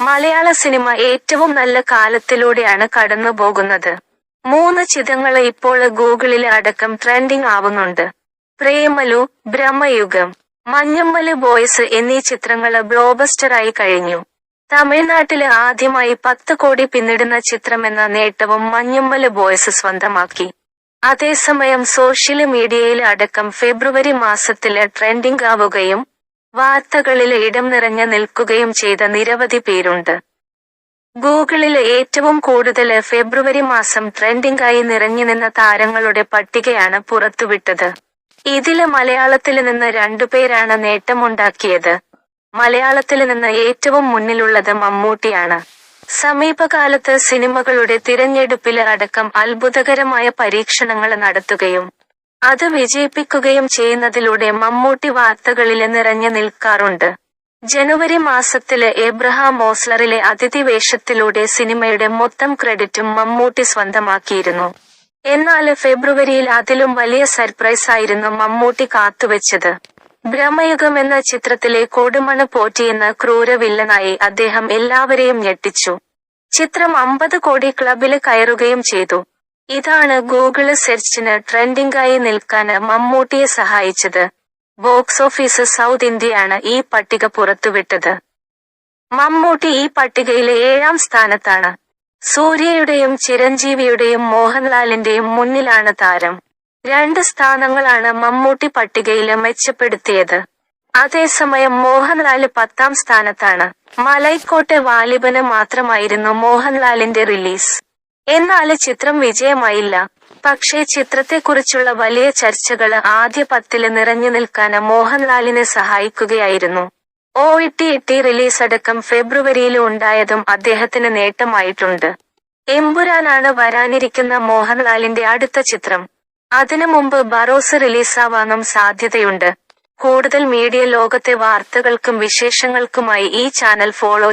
മലയാള cinema ഏറ്റവും നല്ല കാലത്തിലൂടെയാണ് കടന്നു പോകുന്നത്. മൂന്ന് ചിത്രങ്ങൾ ഇപ്പോൾ ഗൂഗിളിൽ അടക്കം ട്രെൻഡിംഗ് ആവുന്നുണ്ട്. പ്രേമലു ബ്രഹ്മയുഗം മഞ്ഞമ്മൽ ബോയ്സ് എന്നീ ചിത്രങ്ങൾ ബ്ലോബസ്റ്ററായി കഴിഞ്ഞു. തമിഴ്നാട്ടിൽ ആദ്യമായി പത്ത് കോടി പിന്നിടുന്ന ചിത്രമെന്ന നേട്ടവും മഞ്ഞമ്മൽ ബോയ്സ് സ്വന്തമാക്കി. അതേസമയം സോഷ്യൽ മീഡിയയിൽ അടക്കം ഫെബ്രുവരി മാസത്തിൽ ട്രെൻഡിംഗ് ആവുകയും വാർത്തകളിൽ ഇടം നിറഞ്ഞു നിൽക്കുകയും ചെയ്ത നിരവധി പേരുണ്ട്. ഗൂഗിളിൽ ഏറ്റവും കൂടുതൽ ഫെബ്രുവരി മാസം ട്രെൻഡിംഗ് ആയി നിറഞ്ഞു നിന്ന താരങ്ങളുടെ പട്ടികയാണ് പുറത്തുവിട്ടത്. ഇതിൽ മലയാളത്തിൽ നിന്ന് രണ്ടുപേരാണ് നേട്ടമുണ്ടാക്കിയത്. മലയാളത്തിൽ നിന്ന് ഏറ്റവും മുന്നിലുള്ളത് മമ്മൂട്ടിയാണ്. സമീപകാലത്ത് സിനിമകളുടെ തിരഞ്ഞെടുപ്പിൽ അടക്കം അത്ഭുതകരമായ പരീക്ഷണങ്ങൾ നടത്തുകയും അത് വിജയിപ്പിക്കുകയും ചെയ്യുന്നതിലൂടെ മമ്മൂട്ടി വാർത്തകളിൽ നിറഞ്ഞു നിൽക്കാറുണ്ട്. ജനുവരി മാസത്തിൽ എബ്രഹാം ഓസ്ലറിലെ അതിഥി വേഷത്തിലൂടെ സിനിമയുടെ മൊത്തം ക്രെഡിറ്റും മമ്മൂട്ടി സ്വന്തമാക്കിയിരുന്നു. എന്നാൽ ഫെബ്രുവരിയിൽ അതിലും വലിയ സർപ്രൈസ് ആയിരുന്നു മമ്മൂട്ടി കാത്തുവെച്ചത്. ബ്രഹ്മയുഗം എന്ന ചിത്രത്തിലെ കൊടുമണ് പോറ്റിയെന്ന ക്രൂര വില്ലനായി അദ്ദേഹം എല്ലാവരെയും ഞെട്ടിച്ചു. ചിത്രം അമ്പത് കോടി ക്ലബിൽ കയറുകയും ചെയ്തു. ഇതാണ് ഗൂഗിൾ സെർച്ചിന് ട്രെൻഡിംഗായി നിൽക്കാൻ മമ്മൂട്ടിയെ സഹായിച്ചത്. ബോക്സ് ഓഫീസ് സൗത്ത് ഇന്ത്യയാണ് ഈ പട്ടിക പുറത്തുവിട്ടത്. മമ്മൂട്ടി ഈ പട്ടികയിലെ ഏഴാം സ്ഥാനത്താണ്. സൂര്യയുടെയും ചിരഞ്ജീവിയുടെയും മോഹൻലാലിന്റെയും മുന്നിലാണ് താരം. രണ്ട് സ്ഥാനങ്ങളാണ് മമ്മൂട്ടി പട്ടികയിൽ മെച്ചപ്പെടുത്തിയത്. അതേസമയം മോഹൻലാൽ പത്താം സ്ഥാനത്താണ്. മലൈക്കോട്ടെ വാലിബന് മാത്രമായിരുന്നു മോഹൻലാലിന്റെ റിലീസ്. എന്നാൽ ചിത്രം വിജയമായില്ല. പക്ഷേ ചിത്രത്തെക്കുറിച്ചുള്ള വലിയ ചർച്ചകൾ ആദ്യ പത്തിൽ നിറഞ്ഞു നിൽക്കാന് മോഹൻലാലിനെ സഹായിക്കുകയായിരുന്നു. ഒ ഇട്ടി റിലീസ് അടക്കം ഫെബ്രുവരിയിൽ ഉണ്ടായതും അദ്ദേഹത്തിന് നേട്ടമായിട്ടുണ്ട്. എമ്പുരാനാണ് വരാനിരിക്കുന്ന മോഹൻലാലിന്റെ അടുത്ത ചിത്രം. അതിനു മുമ്പ് ബറോസ് റിലീസാവാനും സാധ്യതയുണ്ട്. കൂടുതൽ മീഡിയ ലോകത്തെ വാർത്തകൾക്കും വിശേഷങ്ങൾക്കുമായി ഈ ചാനൽ ഫോളോ